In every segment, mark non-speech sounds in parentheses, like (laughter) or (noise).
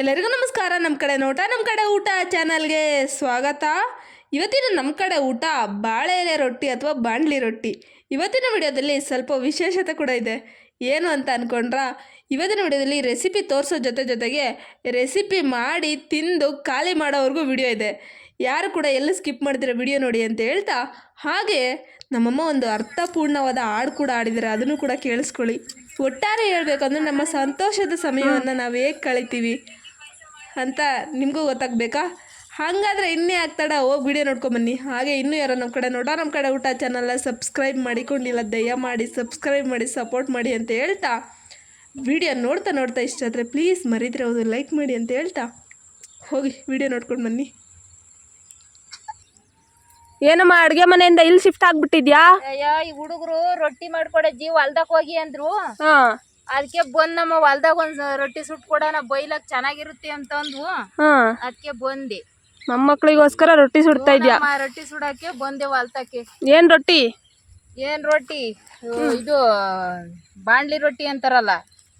ಎಲ್ಲರಿಗೂ ನಮಸ್ಕಾರ. ನಮ್ಮ ಕಡೆ ನೋಟ ನಮ್ಮ ಕಡೆ ಊಟ ಚಾನಲ್ಗೆ ಸ್ವಾಗತ. ಇವತ್ತಿನ ನಮ್ಮ ಕಡೆ ಊಟ ಬಾಳೆ ಎಲೆ ರೊಟ್ಟಿ ಅಥವಾ ಬಾಂಡ್ಲಿ ರೊಟ್ಟಿ. ಇವತ್ತಿನ ವಿಡಿಯೋದಲ್ಲಿ ಸ್ವಲ್ಪ ವಿಶೇಷತೆ ಕೂಡ ಇದೆ. ಏನು ಅಂತ ಅಂದ್ಕೊಂಡ್ರ ಇವತ್ತಿನ ವಿಡಿಯೋದಲ್ಲಿ ರೆಸಿಪಿ ತೋರಿಸೋ ಜೊತೆ ಜೊತೆಗೆ ರೆಸಿಪಿ ಮಾಡಿ ತಿಂದು ಖಾಲಿ ಮಾಡೋವರೆಗೂ ವಿಡಿಯೋ ಇದೆ. ಯಾರು ಕೂಡ ಎಲ್ಲ ಸ್ಕಿಪ್ ಮಾಡಿದ್ರೆ ವಿಡಿಯೋ ನೋಡಿ ಅಂತ ಹೇಳ್ತಾ, ಹಾಗೆ ನಮ್ಮಮ್ಮ ಒಂದು ಅರ್ಥಪೂರ್ಣವಾದ ಹಾಡು ಕೂಡ ಆಡಿದ್ದಾರೆ ಅದನ್ನು ಕೂಡ ಕೇಳಿಸ್ಕೊಳ್ಳಿ. ಒಟ್ಟಾರೆ ಹೇಳಬೇಕಂದ್ರೆ ನಮ್ಮ ಸಂತೋಷದ ಸಮಯವನ್ನು ನಾವು ಹೇಗೆ ಕಳಿತೀವಿ. ಅಂತ ನಿಮಗೂ ಗೊತ್ತಾಗಬೇಕಾ? ಹಾಗಾದರೆ ಇನ್ನೇ ಆಗ್ತಾಡ ಹೋಗಿ ವಿಡಿಯೋ ನೋಡ್ಕೊಂಬನ್ನಿ ಹಾಗೆ ಇನ್ನೂ ಯಾರೋ ನಮ್ಮ ಕಡೆ ನೋಡೋ ನಮ್ಮ ಕಡೆ ಊಟ ಚಾನಲ್ನ ಸಬ್ಸ್ಕ್ರೈಬ್ ಮಾಡಿಕೊಂಡಿಲ್ಲ ದಯ ಮಾಡಿ ಸಬ್ಸ್ಕ್ರೈಬ್ ಮಾಡಿ ಸಪೋರ್ಟ್ ಮಾಡಿ ಅಂತ ಹೇಳ್ತಾ ವಿಡಿಯೋ ನೋಡ್ತಾ ನೋಡ್ತಾ ಇಷ್ಟ ಆದರೆ ಪ್ಲೀಸ್ ಮರಿದ್ರೆ ಹೌದು ಲೈಕ್ ಮಾಡಿ ಅಂತ ಹೇಳ್ತಾ ಹೋಗಿ ವಿಡಿಯೋ ನೋಡ್ಕೊಂಡು ಬನ್ನಿ. ಏನಮ್ಮ ಅಡುಗೆ ಮನೆಯಿಂದ ಇಲ್ಲಿ ಶಿಫ್ಟ್ ಆಗ್ಬಿಟ್ಟಿದ್ಯಾ? ಅಯ್ಯೋ ಈ ಹುಡುಗರು ರೊಟ್ಟಿ ಮಾಡ್ಕೊಡಜ್ಜಿ ಹೊಲ್ದಾಗ ಹೋಗಿ ಅಂದ್ರು. ಹಾ. ಅದಕ್ಕೆ ಬಂದ್ ನಮ್ಮ ಹೊಲ್ದಾಗ ಒಂದ್ ರೊಟ್ಟಿ ಸುಟ್ ಕೊಡೋಣ ಬೈಲಕ್ ಚೆನ್ನಾಗಿರುತ್ತೆ ಅಂತ ಅಂದ್ವು. ಹಾ. ಅದಕ್ಕೆ ಬಂದೆ. ಮೊಮ್ಮಕ್ಳಿಗೋಸ್ಕರ ರೊಟ್ಟಿ ಸುಡ್ತಾ ಇದ್ಯಾ? ನಮ್ಮ ರೊಟ್ಟಿ ಸುಡಕ್ಕೆ ಬಂದೆ ಹೊಲ್ತಕ್ಕೆ. ಏನ್ ರೊಟ್ಟಿ? ಏನ್ ರೊಟ್ಟಿ? ಇದು ಬಾಣ್ಲಿ ರೊಟ್ಟಿ ಅಂತಾರಲ್ಲ.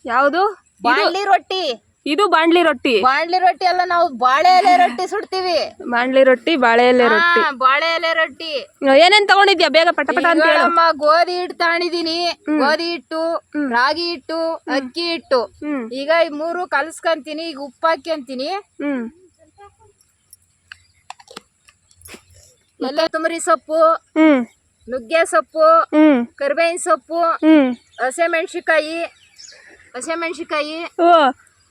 ಯಾವುದು? ಬಾಣ್ಲಿ ರೊಟ್ಟಿ. ಇದು ಬಾಂಡ್ಲಿ ರೊಟ್ಟಿ. ಬಾಂಡ್ಲಿ ರೊಟ್ಟಿ ಅಲ್ಲ ನಾವು ಬಾಳೆ ಎಲೆ ರೊಟ್ಟಿ ಸುಡ್ತೀವಿ. ಬಾಂಡ್ಲಿ ರೊಟ್ಟಿ ಬಾಳೆ ಎಲೆ ರೊಟ್ಟಿ. ಹಾ, ಬಾಳೆ ಎಲೆ ರೊಟ್ಟಿ. ಏನೇನ್ ತಗೊಂಡಿದ್ಯಾ? ಬೇಗ ಪಟ ಪಟ ಅಂತ ಹೇಳು. ಗೋಧಿ ಹಿಟ್ಟು ತಗೊಂಡಿದೀನಿ ಗೋಧಿ ಹಿಟ್ಟು ರಾಗಿ ಹಿಟ್ಟು ಅಕ್ಕಿ ಹಿಟ್ಟು. ಹ್ಮ್. ಈಗ ಈ ಮೂರು ಕಲ್ಸ್ಕಂತೀನಿ ಈಗ ಉಪ್ಪು ಹಾಕ್ಯಂತೀನಿ ಹ್ಮ್. ಎಲ್ಲ ತುಮರಿ ಸೊಪ್ಪು ಹ್ಮ್. ನುಗ್ಗೆ ಸೊಪ್ಪು ಹ್ಮ್. ಕರಿಬೇವಿನ ಸೊಪ್ಪು ಹ್ಮ್. ಹಸಿಮೆಣ್ಸಿಕಾಯಿ ಹಸಿಮೆಣ್ಸಿಕಾಯಿ ಓ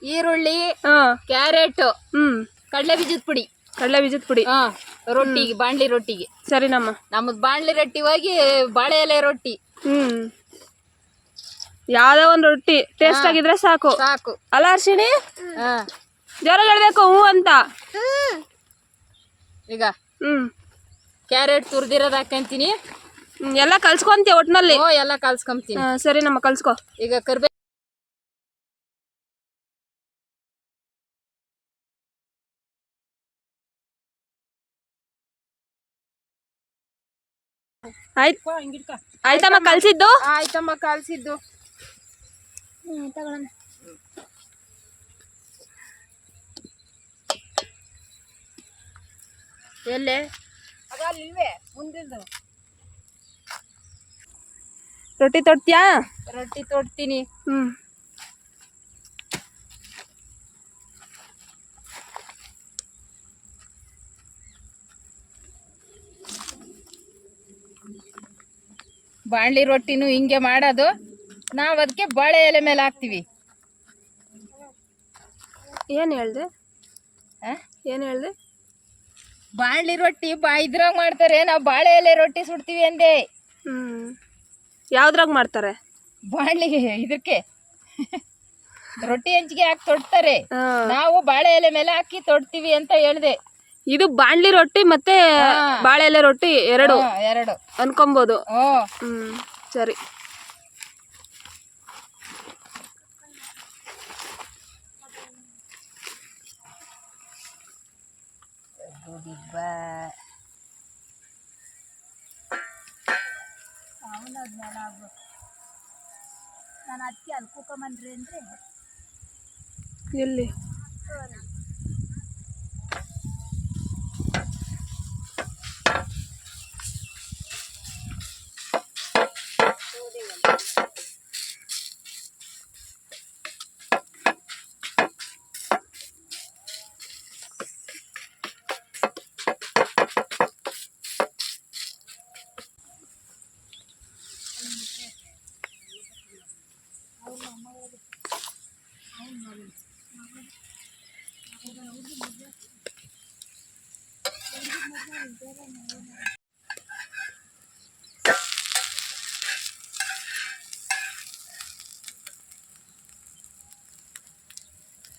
ಈರುಳ್ಳಿ ಹಾ. ಕ್ಯಾರೆಟ್ ಹ್ಮ್. ಕಡಲೆ ಬೀಜದ ಪುಡಿ. ಕಡಲೆ ಬೀಜದ ಪುಡಿ. ಹಾ ರೊಟ್ಟಿಗೆ ಬಾಣ್ಲಿ ರೊಟ್ಟಿಗೆ. ಸರಿನಮ್ಮ ನಮ್ಮದ್ ಬಾಣ್ಲಿ ರೊಟ್ಟಿ ಹೋಗಿ ಬಾಳೆ ಎಲೆ ರೊಟ್ಟಿ. ಹ್ಮ್. ಯಾವ್ದೋ ಒಂದ್ ರೊಟ್ಟಿ. ಟೇಸ್ಟ್ ಆಗಿದ್ರೆ ಸಾಕು. ಸಾಕು. ಅಲ್ಲ ಅರ್ಶಿಣಿ? ಹಾ. ಜ್ವರ ಹೇಳ್ಬೇಕು ಹೂ ಅಂತ. ಈಗ ಹ್ಮ್. ಕ್ಯಾರೆಟ್ ತುರ್ದಿರೋದ್ ಹಾಕಂತೀನಿ. ಹ್ಮ್, ಎಲ್ಲ ಕಲ್ಸ್ಕೊಂತೀಯ ಒಟ್ನಲ್ಲಿ? ಓ ಎಲ್ಲ ಕಲ್ಸ್ಕೊಂತೀನಿ. ಸರಿ ನಮ್ಮ ಕಲ್ಸ್ಕೊ. ಈಗ ಕರ್ಬೇ ಆಯ್ತ್. ಆಯ್ತಮ್ಮ ಕಲ್ಸಿದ್ದು ಆಯ್ತಮ್ಮ ಕಲ್ಸಿದ್ದು ಎಲ್ಲೇ? ಅಲ್ಲಿಲ್ವೇ ಮುಂದಿಂದು ರೊಟ್ಟಿ ತೊಡ್ತೀಯಾ? ರೊಟ್ಟಿ ತೊಡ್ತೀನಿ. ಹ್ಮ್. ಬಾಣ್ಲಿ ರೊಟ್ಟಿನೂ ಹಿಂಗೆ ಮಾಡೋದು. ನಾವು ಅದಕ್ಕೆ ಬಾಳೆ ಎಲೆ ಮೇಲೆ ಹಾಕ್ತೀವಿ. ಏನು ಹೇಳ್ದೆ? ಏನು ಏನ್ ಹೇಳ್ದೆ? ಬಾಣ್ಲಿ ರೊಟ್ಟಿ ಬಾ ಇದ್ರಾಗ ಮಾಡ್ತಾರೆ. ನಾವು ಬಾಳೆ ಎಲೆ ರೊಟ್ಟಿ ಸುಡ್ತೀವಿ ಅಂದೆ. ಹ್ಮ್. ಯಾವ್ದ್ರಾಗ ಮಾಡ್ತಾರೆ? ಬಾಣ್ಲಿಗೆ ಇದಕ್ಕೆ. ರೊಟ್ಟಿ ಹಂಚಿಗೆ ಹಾಕಿ ತೊಡ್ತಾರೆ ನಾವು ಬಾಳೆ ಎಲೆ ಮೇಲೆ ಹಾಕಿ ತೊಡ್ತೀವಿ ಅಂತ ಹೇಳ್ದೆ. ಇದು ಬಾಣ್ಲಿ ರೊಟ್ಟಿ ಮತ್ತೆ. ಬಾಳೆ ಎಲೆ ರೊಟ್ಟಿ ಎರಡು ಎರಡು. ಅನ್ಕೊಂಬೋದು. ಹ್ಮ್ ಸರಿ. ನಾನು ಅದಕ್ಕೆ ಅಲ್ಲಿ ಕೂಕೊಂಬಂದ್ರಿ ಅಂದ್ರೆ ಎಲ್ಲಿ?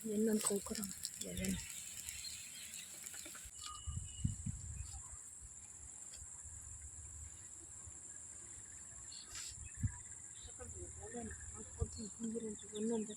얘는 골거랑 얘는. 잠깐만 얘는 아까 지금 공기를 죽었는데.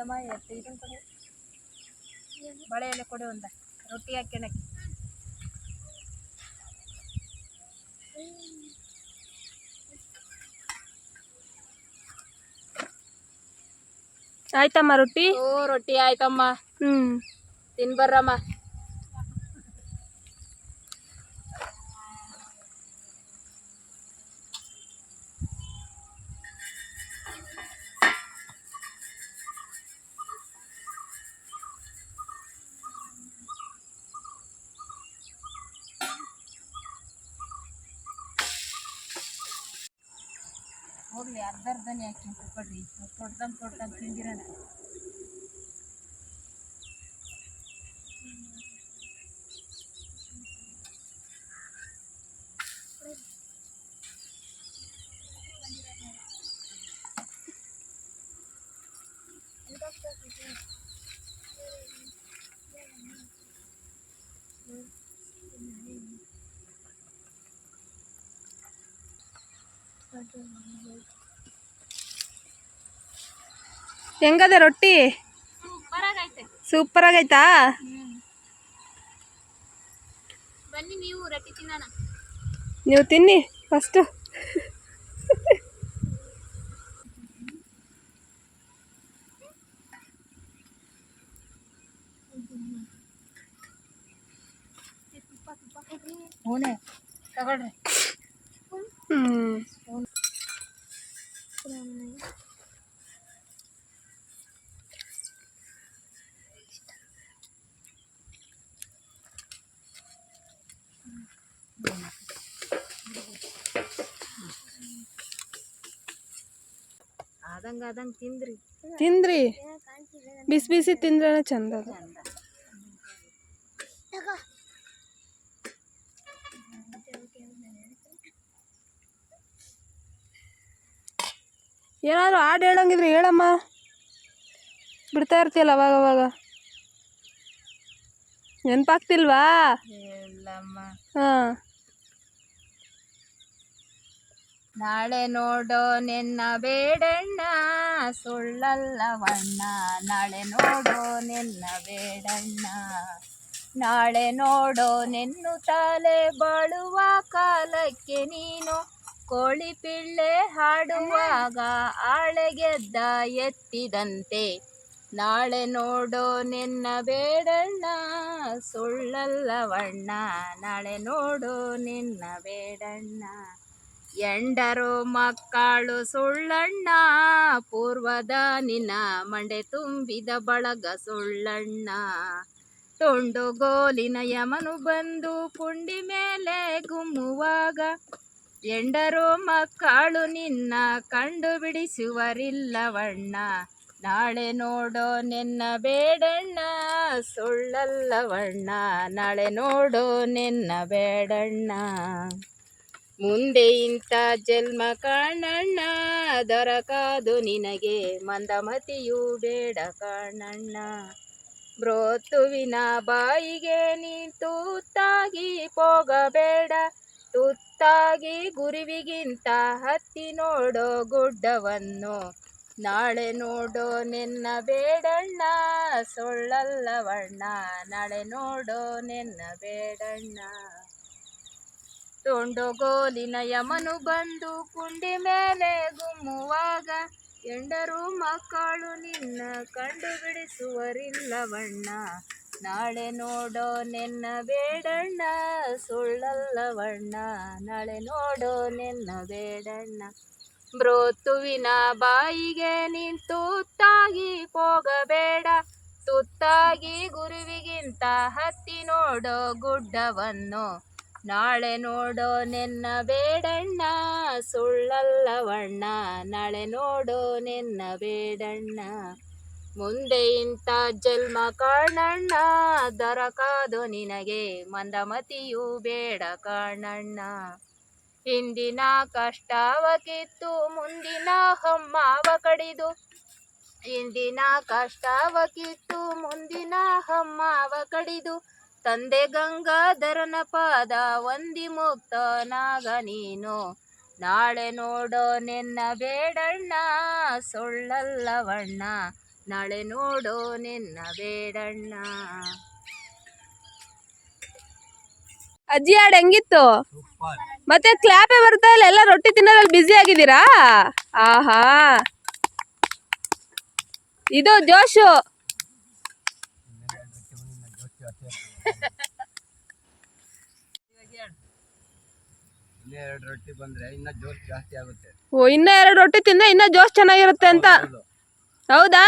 ಇಲ್ಲಮ್ಮ ಎತ್ತು ಇದನ್ನ ಕೊಡು ಬಳೆ ಎಲೆ ಕೊಡು ಒಂದ ರೊಟ್ಟಿ ಹಾಕ್ಯಣಕ್ಕೆ ಆಯ್ತಮ್ಮ ರೊಟ್ಟಿ? ಓ ರೊಟ್ಟಿ ಆಯ್ತಮ್ಮ. ಹ್ಮ್. ತಿನ್ಬರ್ರಮ್ಮ. ಹೋಗ್ಲಿ ಅರ್ಧ ಅರ್ಧನೇ ಹಾಕಿ ಕೊಡ್ರಿ ತೊಡ್ದಂಗೆ ತೊಡ್ದಂಗೆ ತಿಂದಿರೋಣ. ಹೆಂಗದೆ ರೊಟ್ಟಿ ಸೂಪರ್ ಆಗೈತಾ ಬನ್ನಿ ನೀವು ರೊಟ್ಟಿ ತಿನ್ನೋಣ ನೀವು ತಿನ್ನಿ ಫಸ್ಟು ಹೂನೆ ತಗೊಳ್ರಿ ಹ್ಮ್ ಆದಂಗ ಆದಂಗ ತಿಂದ್ರಿ ತಿಂದ್ರಿ ಬಿಸಿ ಬಿಸಿ ತಿಂದ್ರೆ ಚಂದ ಅದು ಏನಾದ್ರು ಹಾಡು ಹೇಳಂಗಿದ್ರೆ ಹೇಳಮ್ಮ. ಬಿಡ್ತಾ ಇರ್ತೀಯಲ್ಲ ಅವಾಗ ಅವಾಗ. ನೆನಪಾಗ್ತಿಲ್ವಾ? ಇಲ್ಲಮ್ಮ ಹಾಂ. ನಾಳೆ ನೋಡೋ ನಿನ್ನ ಬೇಡಣ್ಣ ಸುಳ್ಳಲ್ಲವಣ್ಣ ನಾಳೆ ನೋಡೋ ನಿನ್ನ ಬೇಡಣ್ಣ. ನಾಳೆ ನೋಡೋ ನಿನ್ನು ತಲೆ ಬಾಳುವ ಕಾಲಕ್ಕೆ ನೀನು ಕೋಳಿ ಪಿಳ್ಳೆ ಹಾಡುವಾಗ ಆಳೆಗೆದ್ದ ಎತ್ತಿದಂತೆ. ನಾಳೆ ನೋಡೋ ನಿನ್ನ ಬೇಡಣ್ಣ ಸುಳ್ಳಲ್ಲವಣ್ಣ ನಾಳೆ ನೋಡೋ ನಿನ್ನ ಬೇಡಣ್ಣ. ಎಂಡರು ಮಕ್ಕಳು ಸುಳ್ಳಣ್ಣ, ಪೂರ್ವದ ನಿನ್ನ ಮಂಡೆ ತುಂಬಿದ ಬಳಗ ಸುಳ್ಳಣ್ಣ. ತುಂಡುಗೋಲಿನ ಯಮನು ಬಂದು ಪುಂಡಿ ಮೇಲೆ ಗುಮ್ಮುವಾಗ ಎಂಡರು ಮಕ್ಕಳು ನಿನ್ನ ಕಂಡು ಬಿಡಿಸುವರಿಲ್ಲವಣ್ಣ ನಾಳೆ ನೋಡೋ ನಿನ್ನ ಬೇಡಣ್ಣ, ಸುಳ್ಳಲ್ಲವಣ್ಣ. ನಾಳೆ ನೋಡೋ ನಿನ್ನ ಬೇಡಣ್ಣ. ಮುಂದೆ ಇಂಥ ಜನ್ಮ ಕಾಣಣ್ಣ, ದೊರಕಾದು ನಿನಗೆ ಮಂದಮತಿಯು ಬೇಡ ಕಾಣಣ್ಣ. ಬ್ರೋತುವಿನ ಬಾಯಿಗೆ ನೀ ತೂತಾಗಿ ಹೋಗಬೇಡ ತುತ್ತಾಗಿ ಗುರುವಿಗಿಂತ ಹತ್ತಿ ನೋಡೋ ಗುಡ್ಡವನ್ನು ನಾಳೆ ನೋಡೋ ನಿನ್ನ ಬೇಡಣ್ಣ ಸೊಳ್ಳಲ್ಲವಣ್ಣ ನಾಳೆ ನೋಡೋ ನಿನ್ನ ಬೇಡಣ್ಣ. ತೊಂಡೋಗೋಲಿನ ಯಮನು ಬಂದು ಕುಂಡಿ ಮೇಲೆ ಗುಮ್ಮುವಾಗ ಎಂಡರು ಮಕ್ಕಳು ನಿನ್ನ ಕಂಡು ಬಿಡಿಸುವರಿಲ್ಲವಣ್ಣ ನಾಳೆ ನೋಡೋ ನಿನ್ನ ಬೇಡಣ್ಣ, ಸುಳ್ಳಲ್ಲವಣ್ಣ. ನಾಳೆ ನೋಡೋ ನಿನ್ನ ಬೇಡಣ್ಣ. ಬ್ರೋತುವಿನ ಬಾಯಿಗೆ ನೀನ್ ತುತ್ತಾಗಿ ಹೋಗಬೇಡ. ತುತ್ತಾಗಿ ಗುರುವಿಗಿಂತ ಹತ್ತಿ ನೋಡೋ ಗುಡ್ಡವನ್ನು. ನಾಳೆ ನೋಡೋ ನಿನ್ನ ಬೇಡಣ್ಣ, ಸುಳ್ಳಲ್ಲವಣ್ಣ. ನಾಳೆ ನೋಡೋ ನಿನ್ನ ಬೇಡಣ್ಣ. ಮುಂದೆ ಇಂಥ ಜನ್ಮ ಕಾಣಣ್ಣ ದೊರಕಾದು ನಿನಗೆ ಮಂದಮತಿಯೂ ಬೇಡ ಕಾಣಣ್ಣ. ಹಿಂದಿನ ಕಷ್ಟವ ಕಿತ್ತು ಮುಂದಿನ ಹಮ್ಮಾವ ಕಡಿದು ಹಿಂದಿನ ಕಷ್ಟವ ಕಿತ್ತು ಮುಂದಿನ ಹಮ್ಮಾವ ಕಡಿದು ತಂದೆ ಗಂಗಾಧರನ ಪಾದ ಒಂದಿ ಮುಕ್ತನಾಗ ನೀನು. ನಾಳೆ ನೋಡೋ ನಿನ್ನ ಬೇಡಣ್ಣ, ಸುಳ್ಳಲ್ಲವಣ್ಣ. ನಾಳೆ ನೋಡೋ ನಿನ್ನ ಬೇಡಣ್ಣ. ಅಜ್ಜಿ ಹಾಡು ಹೆಂಗಿತ್ತು? ಮತ್ತೆ ಕ್ಲಾಪೆ ಬರ್ತಾ ಇಲ್ಲ? ಎಲ್ಲ ರೊಟ್ಟಿ ತಿನ್ನೋದ್ರಲ್ಲಿ ಬ್ಯುಸಿ ಆಗಿದ್ದೀರಾ? ಆಹಾ. ಇದು ಜೋಶು. ಇನ್ನೇ ಎರಡು ರೊಟ್ಟಿ ಬಂದ್ರೆ ಇನ್ನ ಜೋಶ್ ಜಾಸ್ತಿ ಆಗುತ್ತೆ. ಓ ಇನ್ನ ಎರಡು ರೊಟ್ಟಿ ತಿಂದ್ರೆ ಇನ್ನ ಜೋಶ್ ಚೆನ್ನಾಗಿರುತ್ತೆ ಅಂತ. ಹೌದು?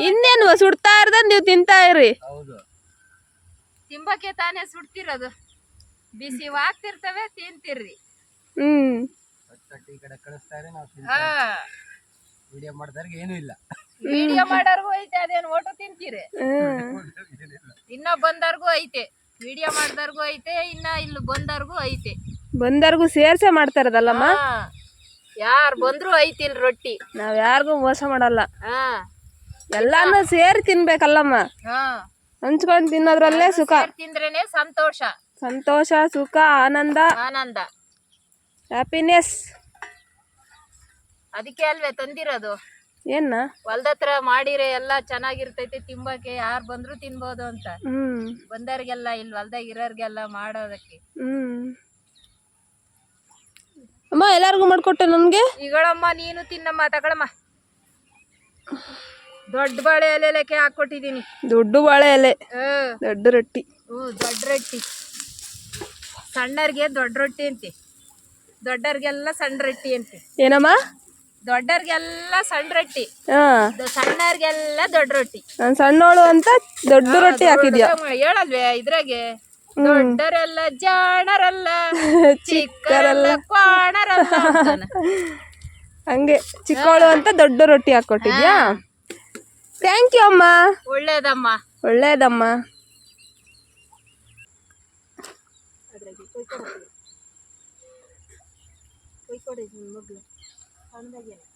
ಇನ್ನೇನು ಸುಡ್ತಾ ಇರ್ದ ನೀವು ತಿಂತಾ ಇರಿ. ಹೌದು. ತಿಂಬಕ್ಕೆ ತಾನೇ ಸುಡ್ತಿರೋದು. ಬಿಸಿ ವಾಕ್ತಿರ್ತವೆ ತಿಂತಿರ್ರಿ. ಹ್ಮ್. ಹೊಟ್ಟೆ ಈ ಕಡೆ ಕಳಿಸ್ತಾರೆ ನಾವು ಹಾ. ವಿಡಿಯೋ ಮಾಡ್ದವ್ರಿಗೆ ಏನೂ ಇಲ್ಲ. ವಿಡಿಯೋ ಮಾಡೋರ್ಗು ಐತೆ ಅದೇನು ಓಟು ತಿಂತೀರಿ? ಹ್ಮ್ ಇನ್ನ ಬಂದವ್ರಿಗೂ ಐತೆ. ವಿಡಿಯೋ ಮಾಡ್ದವ್ರಿಗೂ ಐತೆ ಇನ್ನ ಇಲ್ಲಿ ಬಂದವ್ರಿಗೂ ಐತೆ. ಬಂದರ್ಗೂ ಸೇರ್ಸೆ ಮಾಡ್ತಾ ಇರೋದಲ್ಲಮ್ಮ? ಯಾರು ಬಂದ್ರು ಐತಿಲ್ ರೊಟ್ಟಿ. ನಾವ್ ಯಾರಿಗೂ ಮೋಸ ಮಾಡಲ್ಲ. ಹಾ. ಎಲ್ಲಾನು ಸೇರಿ ತಿನ್ಬೇಕಲ್ಲಮ್ಮ. ಹಾ. ಹಂಚ್ಕೊಂಡು ತಿನ್ನೋದ್ರಲ್ಲೇ ಸುಖ. ತಿಂದ್ರೇನೆ ಸಂತೋಷ. ಸಂತೋಷ ಸುಖ ಆನಂದ. ಆನಂದ. ಹ್ಯಾಪಿನೆಸ್ ಅದಕ್ಕೆ ಅಲ್ವೇ ತಂದಿರೋದು. ಏನ? ಹೊಲ್ದತ್ರ ಮಾಡಿರೆ ಎಲ್ಲ ಚೆನ್ನಾಗಿರ್ತೈತಿ ತಿಂಬಕ್ಕೆ ಯಾರು ಬಂದ್ರು ತಿನ್ಬೋದು ಅಂತ. ಹ್ಮ್. ಬಂದವ್ರಿಗೆಲ್ಲ ಇಲ್ಲಿ ಹೊಲ್ದಾಗ ಇರೋರ್ಗೆಲ್ಲ ಮಾಡೋದಕ್ಕೆ. ಹ್ಮ್. ಅಮ್ಮ ಎಲ್ಲಾರ್ಗು ಮಾಡ್ಕೊಟ್ಟೆ ನನ್ಗೆ? ಈಗಳಮ್ಮ ನೀನು ತಿನ್ನಮ್ಮ ತಗೊಳಮ್ಮ. ದೊಡ್ಡ ಬಾಳೆ ಎಲೆಲಕ್ಕೆ ಹಾಕೊಟ್ಟಿದೀನಿ ದೊಡ್ಡ ಬಾಳೆ ಎಲೆ ಹ್ಮ್ ದೊಡ್ಡ ರೊಟ್ಟಿ. ಹ್ಞೂ ದೊಡ್ಡ ರೊಟ್ಟಿ. ಸಣ್ಣರ್ಗೆ ದೊಡ್ಡ ರೊಟ್ಟಿ ಅಂತೆ. ದೊಡ್ಡರ್ಗೆಲ್ಲ ಸಣ್ಣ ರೊಟ್ಟಿ ಅಂತೆ. ಏನಮ್ಮ? ದೊಡ್ಡರ್ಗೆಲ್ಲ ಸಣ್ಣ ರೊಟ್ಟಿ. ಹಾ. ದ- ಸಣ್ಣರ್ಗೆಲ್ಲ ದೊಡ್ಡ ರೊಟ್ಟಿ. ನಾನು ಸಣ್ಣೋಳು ಅಂತ ದೊಡ್ಡ ರೊಟ್ಟಿ ಹಾಕಿದ್ಯಾ? ಹೇಳಲ್ವೇ ಇದ್ರಾಗೆ? ದೊಡ್ಡರೆಲ್ಲ ಜಾಣರಲ್ಲ (laughs) ಚಿಕ್ಕರಲ್ಲ. ಕ್ವಾಣರಲ್ಲ ಅಂತಾನೆ. ಹಂಗೆ ಚಿಕ್ಕವಳು ಅಂತ ದೊಡ್ಡ ರೊಟ್ಟಿ ಹಾಕೊಟ್ಟಿದ್ಯಾ? ಥ್ಯಾಂಕ್ ಯು ಅಮ್ಮ. ಒಳ್ಳೇದಮ್ಮ. ಒಳ್ಳೇದಮ್ಮ.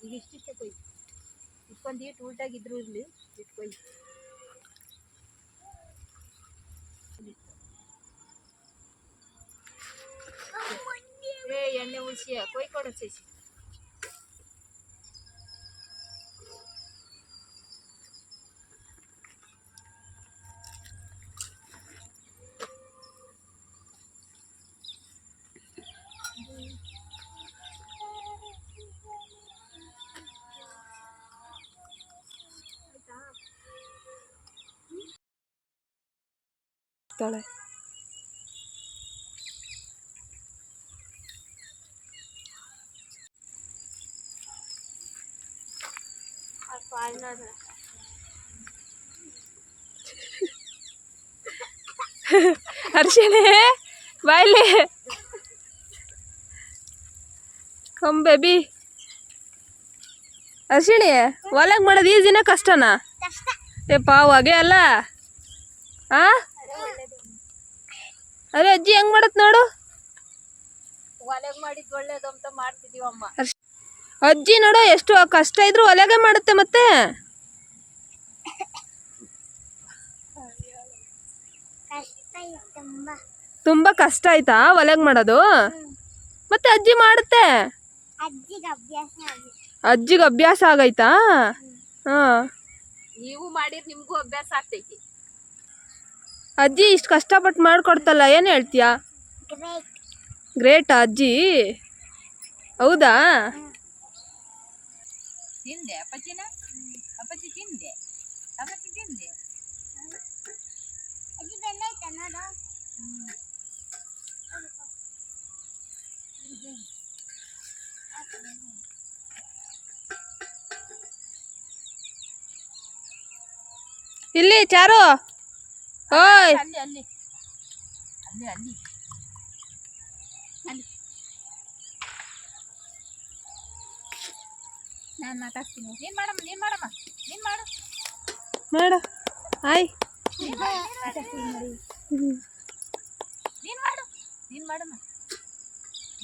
ಈಗ ಇಷ್ಟಿಷ್ಟೇ ಕೊಯ್ ಇಟ್ಕೊಂಡಿ ಟೂಲ್ಟಾಗಿದ್ರು ಇರ್ಲಿ ಇಟ್ ಕೊಯ್ ಏ ಎಣ್ಣೆ ಉಳಿಸಿ ಕೊಯ್ಕೊಡು ಸೇಸಿ ತಾಳೆ ಹರ್ಷಿಣಿ ಬಾಯ್ಲಿ. ಕಮ್ ಬೇಬಿ ಅರ್ಶಿಣಿ ಒಲೆಗ್ ಮಾಡೋದು ಈಸಿನ ಕಷ್ಟನಾ? ಏ ಪಾವ್ ಹಾಗೆ ಅಲ್ಲ. ಆ? ಅರೆ ಅಜ್ಜಿ ಹೆಂಗ್ ಮಾಡತ್ ನೋಡು? ಒಲೆಗ್ ಮಾಡಿದ್ ಒಳ್ಳೇದು ಅಂತ ಮಾಡ್ತಿದೀವಮ್ಮ. ಅಜ್ಜಿ ನೋಡೋ ಎಷ್ಟು ಕಷ್ಟ ಇದ್ರು ಒಲೆಗೆ ಮಾಡುತ್ತೆ ಮತ್ತೆ. ತುಂಬಾ. ಕಷ್ಟ ಆಯ್ತಾ ಒಲೆಗೆ ಮಾಡೋದು? ಮತ್ತೆ ಅಜ್ಜಿ ಮಾಡುತ್ತೆ? ಅಜ್ಜಿಗೆ ಅಭ್ಯಾಸ ಆಗೈತಾ? ಹಾ. ನೀವು ಮಾಡಿದ್ರೆ ನಿಮ್ಗೂ ಅಭ್ಯಾಸ ಆಗ್ತೈತಿ. ಅಜ್ಜಿ ಇಷ್ಟು ಕಷ್ಟಪಟ್ಟು ಮಾಡ್ಕೊಡ್ತಲ್ಲ ಏನು ಹೇಳ್ತೀಯಾ? ಗ್ರೇಟ್ ಅಜ್ಜಿ? ಹೌದಾ? ತಿಂದೆ ಅಪ್ಪಚ್ಚಿನ ಅಪ್ಪಚ್ಚಿ ತಿಂದೆ ಅಪ್ಪಚ್ಚಿ ತಿಂದೆ ಇಲ್ಲಿ ಚಾರು ಓಯ್ ಅಲ್ಲಿ ಅಲ್ಲಿ ಅಲ್ಲಿ ಅಲ್ಲಿ ಅಲ್ಲಿ ನಾನು ಮಾತಾಡ್ತೀನಿ ನೀನ್ ಮಾಡಮ್ಮ ನೀನ್ ಮಾಡಮ್ಮ ನೀನ್ ಮಾಡು. ಮಾಡು. ಆಯ್. ನೀನ್ ಮಾಡು ನೀನ್ ಮಾಡಮ್ಮ.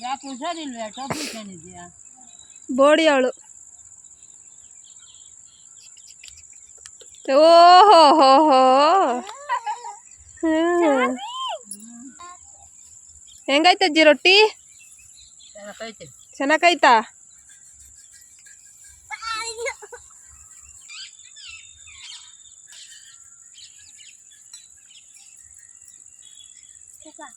ಯಾಕೆ ಹುಷಾರಿಲ್ವೇ? ಟೋಪಿ ಕಂಡಿದ್ಯಾ ಬೋಡಿ ಅವಳು. ಓಹೋ ಹೋ ಹೋ ಹೋ. ಹೆಂಗೈತೆ ಅಜ್ಜಿ ರೊಟ್ಟಿ? ಚೆನ್ನಾಗೈತಾ ನೋಡ್ಕೊಂಡು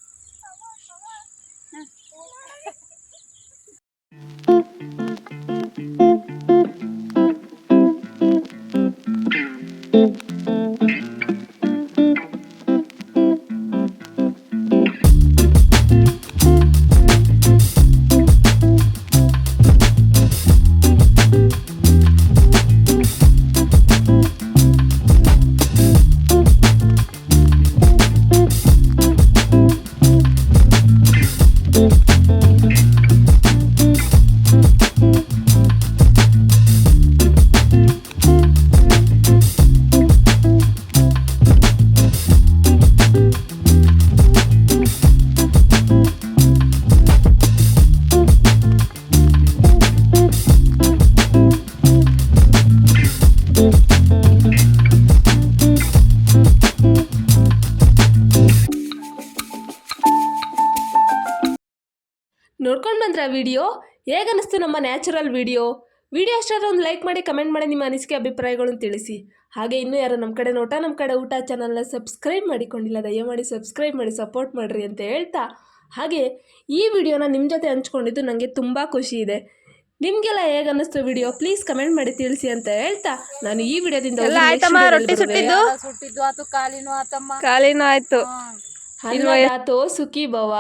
ಬಂದ್ರ ವಿಡಿಯೋ ಹೇಗನ್ನಿಸ್ತು ನಮ್ಮ ನ್ಯಾಚುರಲ್ ವಿಡಿಯೋ? ವಿಡಿಯೋ ಅಷ್ಟಾದರೂ ಒಂದು ಲೈಕ್ ಮಾಡಿ ಕಮೆಂಟ್ ಮಾಡಿ ನಿಮ್ಮ ಅನಿಸಿಕೆ ಅಭಿಪ್ರಾಯಗಳನ್ನು ತಿಳಿಸಿ. ಹಾಗೆ ಇನ್ನೂ ಯಾರು ನಮ್ಮ ಕಡೆ ನೋಟ ನಮ್ಮ ಕಡೆ ಊಟ ಚಾನಲ್ನ ಸಬ್ಸ್ಕ್ರೈಬ್ ಮಾಡಿಕೊಂಡಿಲ್ಲ ದಯಮಾಡಿ ಸಬ್ಸ್ಕ್ರೈಬ್ ಮಾಡಿ ಸಪೋರ್ಟ್ ಮಾಡಿರಿ ಅಂತ ಹೇಳ್ತಾ. ಹಾಗೆ ಈ ವಿಡಿಯೋನ ನಿಮ್ಮ ಜೊತೆ ಹಂಚ್ಕೊಂಡಿದ್ದು ನನಗೆ ತುಂಬ ಖುಷಿ ಇದೆ. ನಿಮಗೆಲ್ಲ ಹೇಗೆ ಅನ್ನಿಸ್ತು ವಿಡಿಯೋ? ಪ್ಲೀಸ್ ಕಮೆಂಟ್ ಮಾಡಿ ತಿಳಿಸಿ ಅಂತ ಹೇಳ್ತಾ. ನಾನು ಈ ವಿಡಿಯೋದಿಂದ ಎಲ್ಲ ಆಯ್ತಮ್ಮ? ರೊಟ್ಟಿ ಸುಟ್ಟಿದ್ದು? ಸುಟ್ಟಿದ್ದು. ಆತು ಕಾಲಿನೂ ಆತಮ್ಮ. ಕಾಲಿನೂ ಆಯ್ತು. ಸುಖಿ ಭವ.